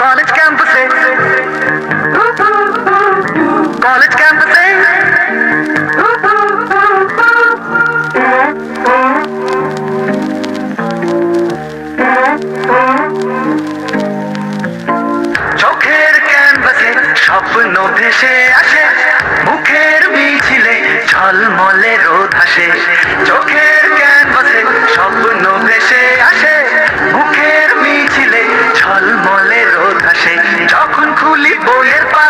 College ক্যাম্পাসে college ক্যাম্পাসে চোখের ক্যাম্পাসে স্বপ্ন ভেসে আসে, মুখের মিছিলে ঝলমলে রোদ হাসে চোখের ক্যাম্পাসে স্বপ্ন ভেসে আসে বলে বইয়ের পা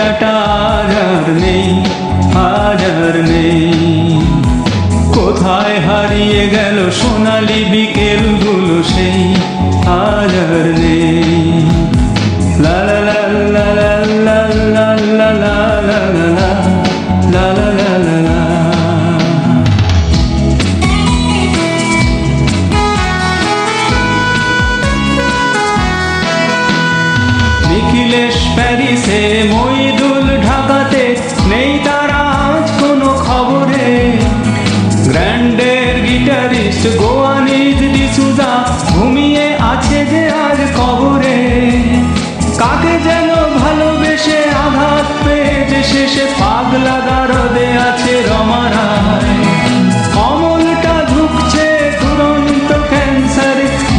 আজ আর নেই আর নেই। কোথায় হারিয়ে গেল সোনালি বিকেলগুলো সেই আর নেই। গিটারিস্ট গোয়ানিজ ডিসুজা ঘুমিয়ে আছে যে আজ কবরে। কাকে যেন ভালোবেসে আঘাত পেয়েছে শেষে পাগলা গারদে আছে রমারায়। অমলটা ঝুঁকছে তুরন্ত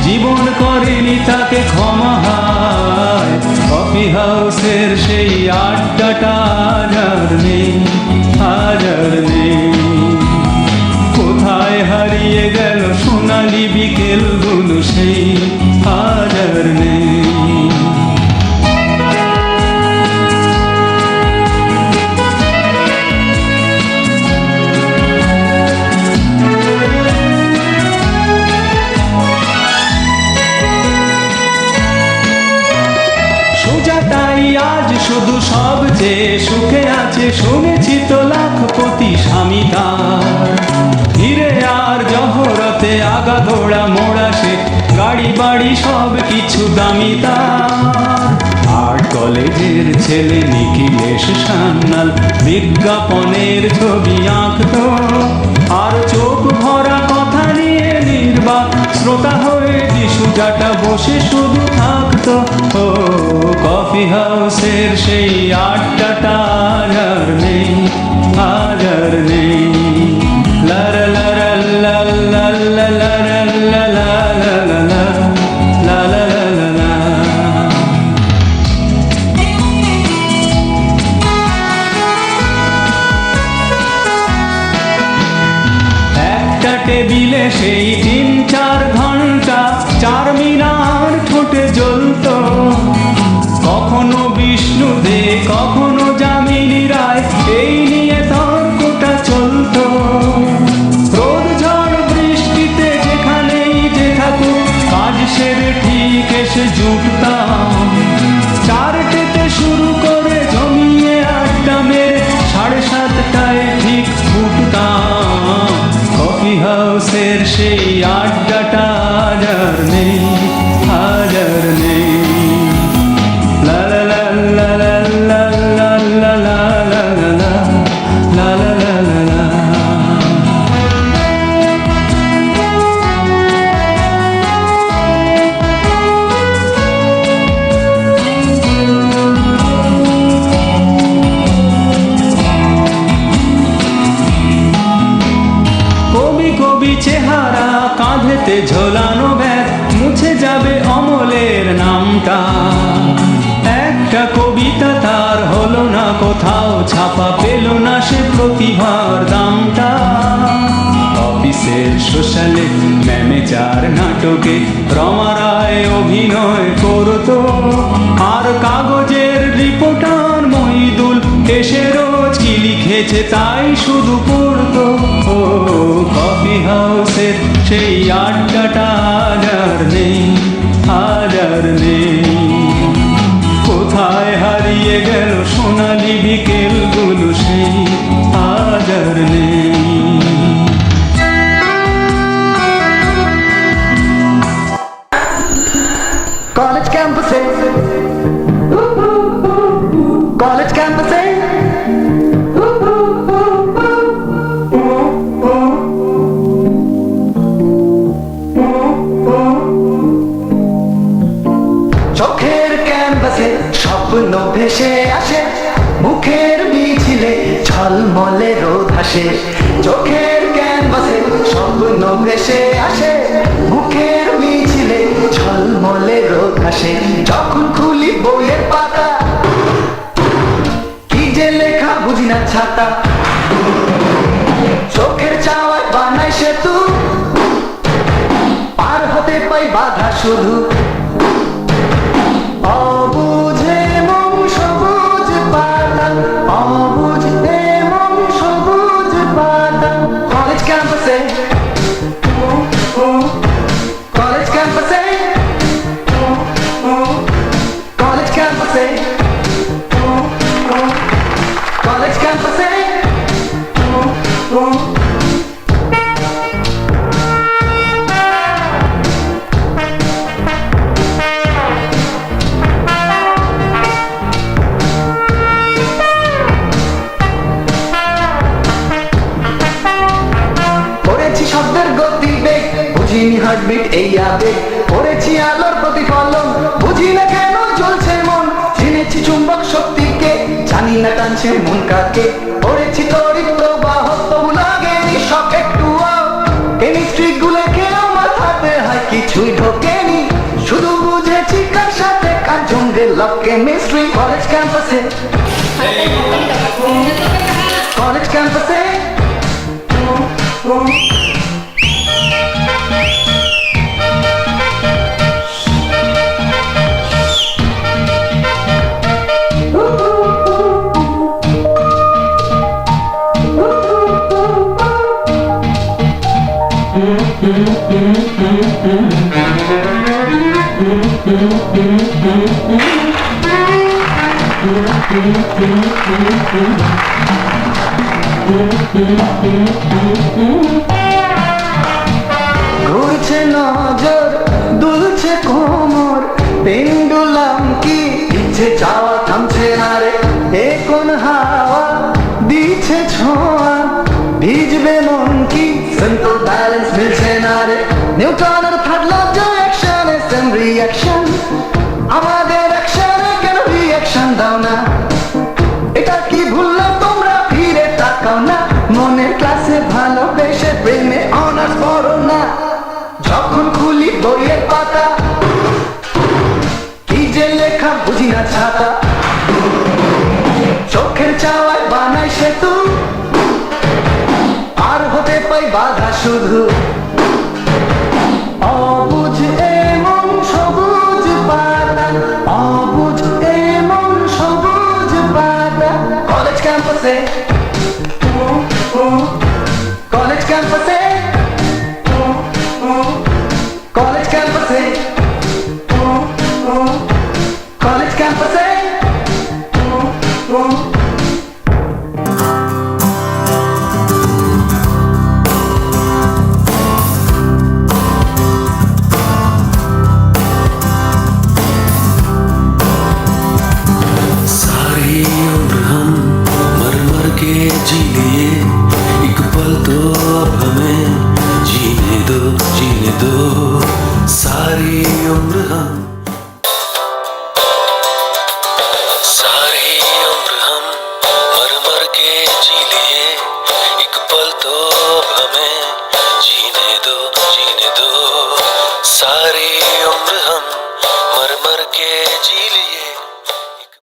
জীবন করেনি তাকে ক্ষমা হায়। কফি হাউসের সেই আড্ডাটা আর নেই আর নেই। কোথায় হারিয়ে গেল সোনালি বিকেলগুলো সেই আর নেই। তার আর কলেজের ছেলে নিখিলেশ সান্নাল বিজ্ঞাপনের ছবি আঁকতো। আর চোখ ভরা কথা নিয়ে নির্বাক শ্রোতা হয়ে যিশুজাটা বসে শুধু থাকতো। ও, কফি হাউসের সেই আজ আর নেই আর নেই। টেবিলে সেই তিন চার ঘণ্টা, চার মিনার ঠোঁটে জ্বলত। কখনো বিষ্ণু দে, কখনো যামিনী রায়, এই নিয়ে তর্কটা চলত। রোদ ঝড় বৃষ্টিতে যেখানেই যে থাকুক কাজ সেরে ঠিক এসে জুটতাম ক্যাম্পাসের সেই আড্ডাটা একটা কবিতা তার হলো না, কোথাও ছাপা পেল না সে প্রতিভার দামটা। অফিসের সোশ্যালে ম্যানেজার নাটকে রমারায় অভিনয় করতো। আর কাগজের রিপোর্টার মহিদুল এসে রোজ কি লিখেছে তাই শুধু পড়তো। ও, কফি হাউসের সেই আড্ডাটা আজ ভেসে el ঝলমলে রোদ হাসে চোখের ক্যানভাসে স্বপ্ন ভেসে আসে মুখের মিছিলে ঝলমলে রোদ হাসে যখন খুলি বইয়ের পাতা, কি যে লেখা বুঝি না ছাতা, চোখের চাওয়ায় বানাই সেতু, পার হতে পাই বাধা শুধু অবুঝে পড়েছি আলোর প্রতিফলন। বুঝি না কেন জ্বলছে মন। চিনেছি চুম্বক শক্তিকে, জানি না টানছে মন কাকে। পড়েছি তবু লাগেনি সব একটু কেমিস্ট্রি খেয়েও মাথাতে হয়, কিছুই ঢোকেনি। শুধু বুঝেছি কার সাথে, কার জঙ্গে লাভ কেমিস্ট্রি কলেজ ক্যাম্পাসে ঘুরছে নজর দুলছে কোমর পেন্ডুলাম কি? ইচ্ছে চাওয়া থামছে না রে এ কোন হাওয়া? শুধু